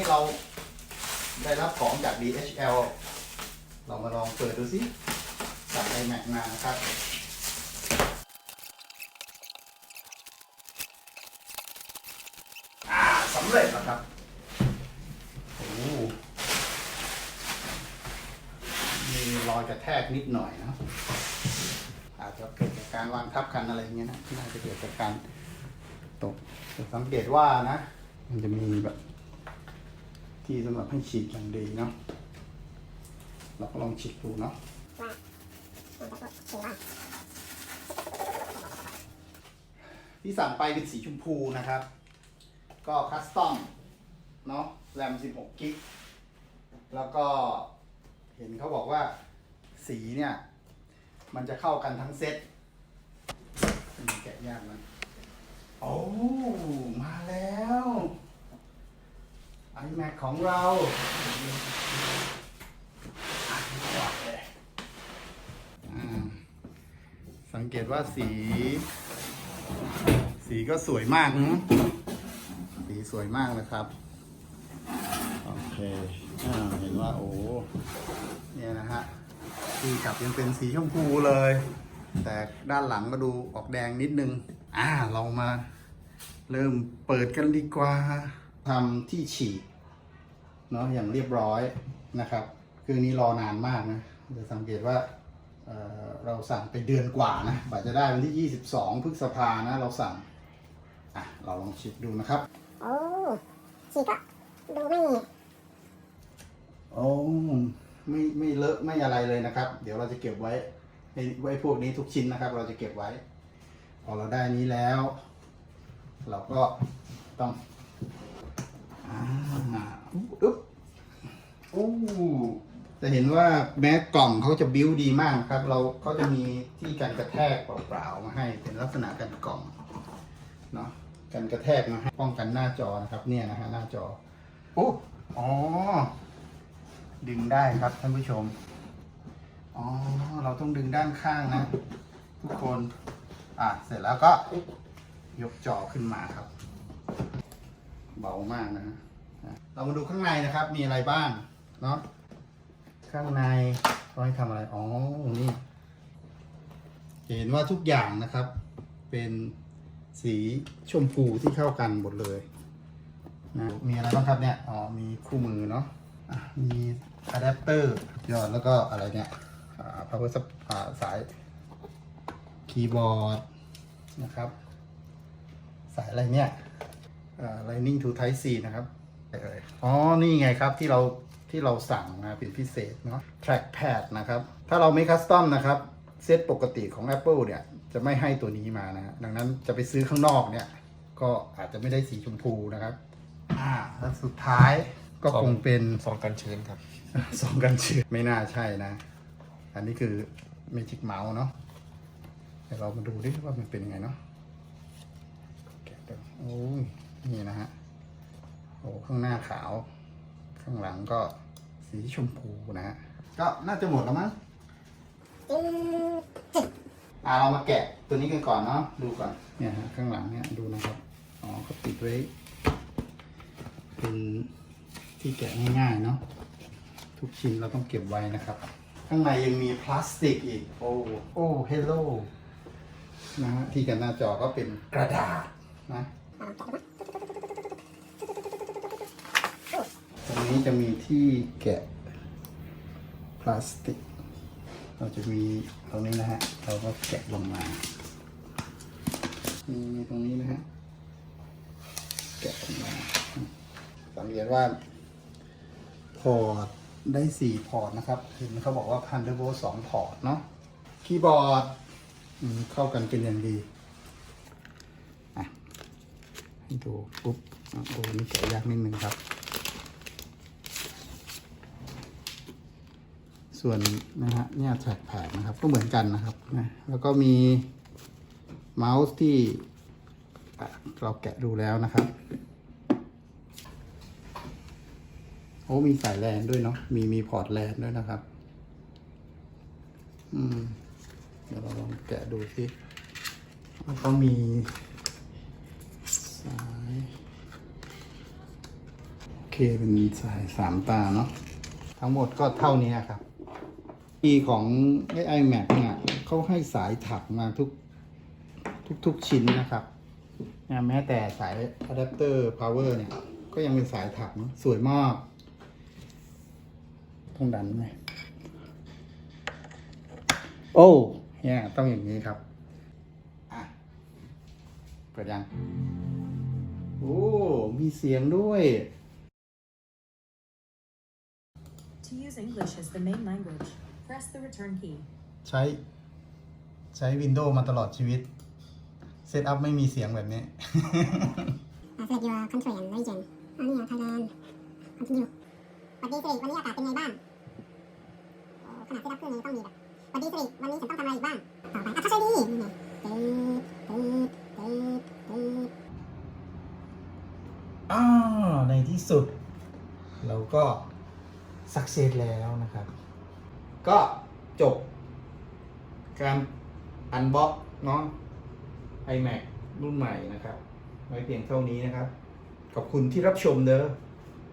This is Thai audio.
นี้เราได้รับของจาก DHL เรามาลองเปิดดูสิสั่งไอแม็กมานะครับอ่าสำเร็จแล้วครับโอ้มีรอยกระแทกนิดหน่อยนะอาจจะเกิดจากการวางทับกันอะไรเงี้ยนะน่าจะเกิดจากการตกสังเกตว่านะ มันจะมีแบบ ที่สำหรับให้ฉีดอย่างดีเนาะเราก็ลองฉีดดูเนาะที่สั่งไปเป็นสีชมพูนะครับ ก็คัสตอมเนาะแรม 16 กิก แล้วก็เห็นเขาบอกว่าสีเนี่ย มันจะเข้ากันทั้งเซ็ตแกะยากมันโอ้ มาแล้ว iMac ของเราอ่าสังเกตว่าสี สีก็สวยมากนะสีสวยมากนะครับ โอเคอ่าเห็นว่าโอ้เนี่ยนะฮะที่กลับยังเป็นสีชมพูเลย แต่ด้านหลังก็ดูออกแดงนิดนึง อ่าเรามาเริ่มเปิดกันดีกว่าทำที่ฉีด เนาะอย่างเรียบร้อยนะครับ คือนี้รอนานมากนะจะสังเกตว่าเอ่อเราสั่งไปเดือนกว่านะบัตรจะได้วันที่ 22พฤษภานะ เราสั่งอะเราลองฉีดดูนะครับโอ้ฉีกก็ดูไม่โอ้ไม่ไม่เลอะไม่อะไรเลยนะครับ เดี๋ยวเราจะเก็บไว้ไอ้ไว้พวกนี้ทุกชิ้นนะครับ เราจะเก็บไว้ พอเราได้นี้แล้ว เราก็ต้องอ่า อุ๊บอู้จะเห็นว่าแม้กล่องเขาจะบิ้วดีมากครับ เราเขาจะมีที่กันกระแทกเปล่าๆมาให้ เป็นลักษณะกันกล่องเนาะกันกระแทกมาให้ป้องกันหน้าจอนะครับ เนี่ยนะฮะหน้าจอโอ้อ๋อ ดึงได้ครับท่านผู้ชมอ๋อเราต้องดึงด้านข้างนะ ทุกคน อะเสร็จแล้วก็ยกจอขึ้นมาครับ เบามากนะฮะอะ เรามาดูข้างในนะครับ มีอะไรบ้างเนาะข้างในเขาให้ทำอะไร อ๋อ นี่จะเห็นว่าทุกอย่างนะครับ เป็นสีชมพูที่เข้ากันหมดเลยนะมีอะไรบ้างครับเนี่ย อ๋อ มีคู่มือเนาะะมีอะแดปเตอร์ยอดแล้วก็อะไรเนี่ยอ่า power sup อ่าสายคีย์บอร์ดนะครับ สายอะไรเนี่ยอ่า lightning to type C นะครับ เอ่ยอ๋อ นี่ไงครับที่เราที่เราสั่งมาเป็นพิเศษเนาะ trackpad นะครับ ถ้าเราไม่คัสตอมนะครับ เซตปกติของ Apple เนี่ย จะไม่ให้ตัวนี้มานะฮะดังนั้นจะไปซื้อข้างนอกเนี่ย ก็อาจจะไม่ได้สีชมพูนะครับ อ่าแล้วสุดท้ายก็คงเป็นซองกันชื้นครับสองกันชื้นไม่น่าใช่นะ อันนี้คือ Magic Mouse เนาะเดี๋ยวเรามาดูดิว่ามันเป็นยังไงเนาะแกะดูโอ้ยนี่นะฮะ โอ้ข้างหน้าขาว ข้างหลังก็สีชมพูนะฮะ ก็น่าจะหมดแล้วมั้งจริงอ่าเรามาแกะตัวนี้กันก่อนเนาะ ดูก่อน เนี่ยฮะข้างหลังเนี่ยดูนะครับ อ๋อเขาติดไว้ เป็นที่แกะง่ายๆเนาะ ทุกชิ้นเราต้องเก็บไว้นะครับ ข้างในยังมีพลาสติกอีก โอ้ โอ้เฮลโลนะฮะที่กันหน้าจอก็เป็นกระดาษนะ ตรงนี้จะมีที่แกะพลาสติก เราจะมีตรงนี้นะฮะ เราก็แกะลงมามีตรงนี้นะฮะ แกะออกมาสังเกตว่าพอร์ตได้สี่พอร์ตนะครับ เห็นเขาบอกว่า Thunderbolt สองพอร์ตเนาะ คีย์บอร์ดเข้ากันเป็นอย่างดีอะให้ดูปุ๊บอะโอ้นี่แกะยากนิดนึงครับ ส่วนนะฮะเนี่ยแท็กแพดนะครับก็เหมือนกันนะครับนะแล้วก็มีเมาส์ที่เราแกะดูแล้วนะครับโอ้มีสายแลนด้วยเนาะมีมีพอร์ตแลนด้วยนะครับ อืมเดี๋ยวเราลองแกะดูสิแล้วก็มีสายโอเคเป็นสายสามตาเนาะทั้งหมดก็เท่านี้ครับ อีของไอ iMac เนี่ยเขาให้สายถักมาทุกทุกทุกชิ้นนะครับนะแม้แต่สายอะแดปเตอร์ power เนี่ย ก็ยังเป็นสายถักนะสวยมากต้องดันไหมโอ้เนี่ย ต้องอย่างนี้ครับ อะ เปิดยัง โอ้ มีเสียงด้วย To use English as the main language, press the return key. ใช้ใช้ Windows มาตลอดชีวิต เซตอัพไม่มีเสียงแบบนี้ Uh, select your country and region อันนี้ Thailand continue สวัสดีสิริวันนี้อากาศเป็นไงบ้างโอ้ขนาดที่รับเครื่องยังต้องมีแบบสวัสดีสิริวันนี้ฉันต้องทำอะไรอีกบ้าง ต่อไปอะถ้าใช่ดีนี่ไงตืดตืดตืดตืดอ่าในที่สุด เราก็สักเซสแล้วนะครับ ก็จบ การอันบ็อกเนาะ iMac รุ่นใหม่นะครับ ไว้เพียงเท่านี้นะครับ ขอบคุณที่รับชมเด้อ